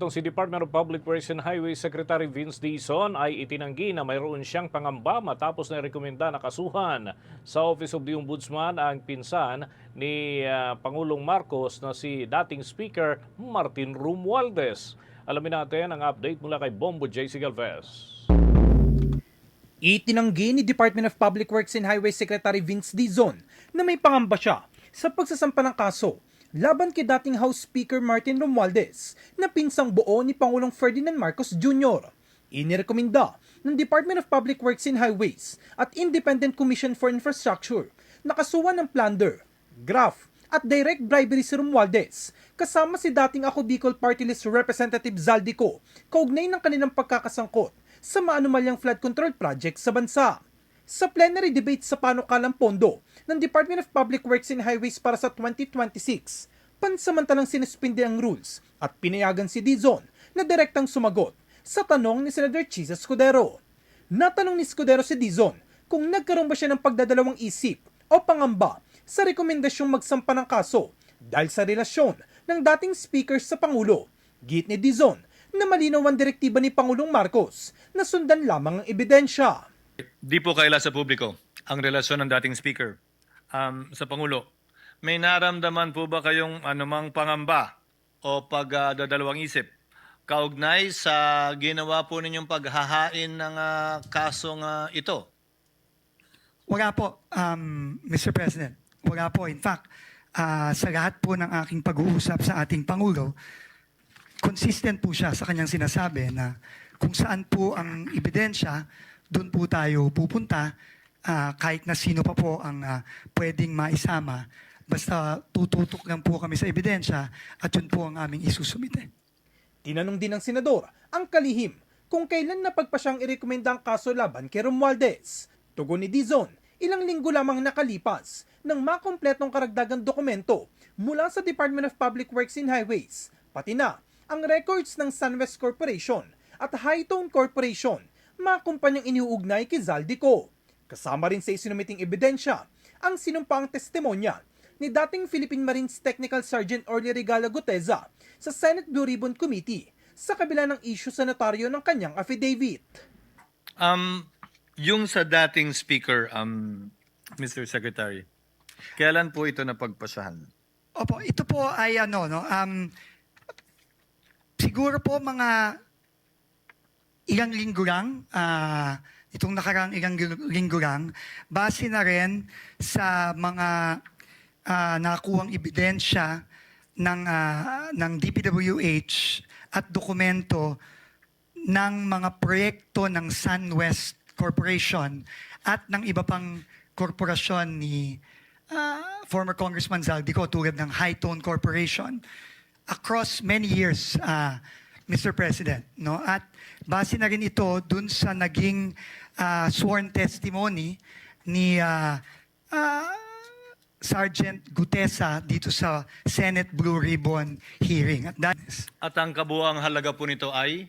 Itong si Department of Public Works and Highway Secretary Vince Dizon ay itinanggi na mayroon siyang pangamba matapos na rekomenda na kasuhan sa Office of the Ombudsman ang pinsan ni ah, Pangulong Marcos na si dating Speaker Martin Romualdez. Alamin natin ang update mula kay Bombo J. Galvez. Itinanggi ni Department of Public Works and Highway Secretary Vince Dizon na may pangamba siya sa pagsasampa ng kaso laban kay dating House Speaker Martin Romualdez na pinsang buo ni Pangulong Ferdinand Marcos Jr. Inirekomenda ng Department of Public Works and Highways at Independent Commission for Infrastructure na kasuhan ng plunder, graft at direct bribery si Romualdez kasama si dating ako Bicol Party List Representative Zaldico kaugnay ng kanilang pagkakasangkot sa maanumalyang flood control project sa bansa. Sa plenary debate sa panukalang pondo ng Department of Public Works and Highways para sa 2026, pansamantalang sinuspindi ang rules at pinayagan si Dizon na direktang sumagot sa tanong ni Senator Chisa Escudero. Natanong ni Escudero si Dizon kung nagkaroon ba siya ng pagdadalawang isip o pangamba sa rekomendasyong magsampa ng kaso dahil sa relasyon ng dating speaker sa Pangulo. Git ni Dizon na malinaw ang direktiba ni Pangulong Marcos na sundan lamang ang ebidensya. Di po kaila sa publiko ang relasyon ng dating speaker um, sa Pangulo. May naramdaman po ba kayong anumang pangamba o pagdadalawang isip kaugnay sa ginawa po ninyong paghahain ng ah, kasong ah, ito? Wala po, um, Mr. President. Wala po. In fact, ah, sa lahat po ng aking pag-uusap sa ating Pangulo, consistent po siya sa kanyang sinasabi na kung saan po ang ebidensya, doon po tayo pupunta ah, kahit na sino pa po ang ah, pwedeng maisama. Basta tututok lang po kami sa ebidensya at yun po ang aming isusumite. Tinanong din ng senador ang kalihim kung kailan napagpa siyang irekomenda ang kaso laban kay Romualdez. Tugon ni Dizon, ilang linggo lamang nakalipas nang makompletong karagdagang dokumento mula sa Department of Public Works and Highways, pati na ang records ng SunWest Corporation at Hightone Corporation, mga kumpanyang iniuugnay kay Zaldico. Kasama rin sa isinumiting ebidensya ang sinumpaang testimonya ni dating Philippine Marines Technical Sergeant Orly Regala Guteza sa Senate Blue Ribbon Committee sa kabila ng issue sa notaryo ng kanyang affidavit. Um, yung sa dating speaker, um, Mr. Secretary, kailan po ito napagpasahan? Opo, ito po ay ano, no, um, siguro po mga ilang linggo lang, ah, itong nakarang ilang linggo lang, base na rin sa mga ah, nakuhang ebidensya ng, ah, ng DPWH at dokumento ng mga proyekto ng SunWest Corporation at ng iba pang korporasyon ni ah, former Congressman Zaldico tulad ng Hightone Corporation. Across many years, ah, Mr. President. No? At base na rin ito dun sa naging ah, sworn testimony ni ah, ah, Sergeant Gutesa dito sa Senate Blue Ribbon hearing. At that is, At ang kabuang halaga po nito ay?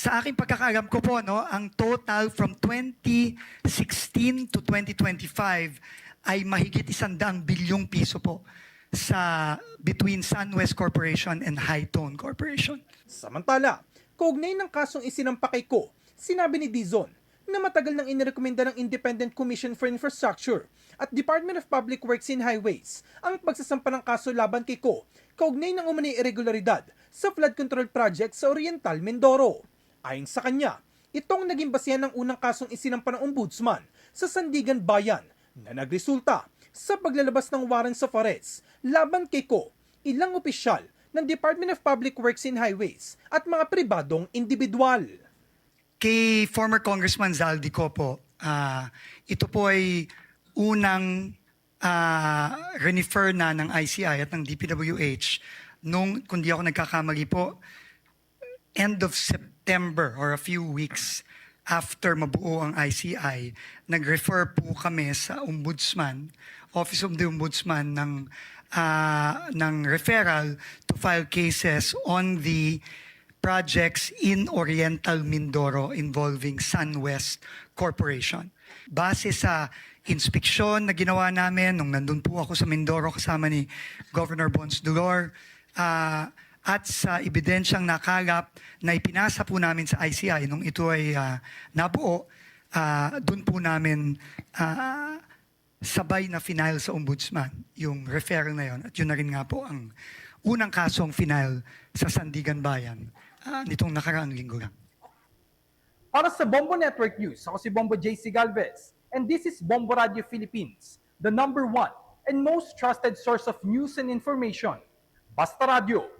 sa aking pagkakaalam ko po, no, ang total from 2016 to 2025 ay mahigit isandang bilyong piso po sa between SunWest Corporation and Hightone Corporation. Samantala, kaugnay ng kasong isinampa kay Ko, sinabi ni Dizon na matagal nang inirekomenda ng Independent Commission for Infrastructure at Department of Public Works and Highways ang pagsasampa ng kaso laban kay Ko kaugnay ng umano'y irregularidad sa flood control project sa Oriental Mindoro. Ayon sa kanya, itong naging basihan ng unang kasong isinampa ng ombudsman sa Sandigan Bayan na nagresulta sa paglalabas ng warrant sa Fares laban kay Ko, ilang opisyal ng Department of Public Works and Highways at mga pribadong individual. Kay former Congressman Zaldico po, ah, ito po ay unang ah, refer na ng ICI at ng DPWH nung, kung di ako nagkakamali po, end of September or a few weeks after mabuo ang ICI, nag-refer po kami sa Ombudsman, Office of the Ombudsman ng ah, ng referral to file cases on the projects in Oriental Mindoro involving SunWest Corporation. Base sa inspeksyon na ginawa namin nung nandun po ako sa Mindoro kasama ni Governor Bons Dulor, ah, at sa ebidensyang nakalap na ipinasa po namin sa ICI nung ito ay ah, nabuo, ah, doon po namin ah, sabay na final sa ombudsman yung referral na yon at yun na rin nga po ang unang kasong final sa Sandigan Bayan ah, nitong nakaraang linggo lang. Para sa Bombo Network News, ako si Bombo JC Galvez. And this is Bombo Radio Philippines, the number one and most trusted source of news and information. Basta Radio.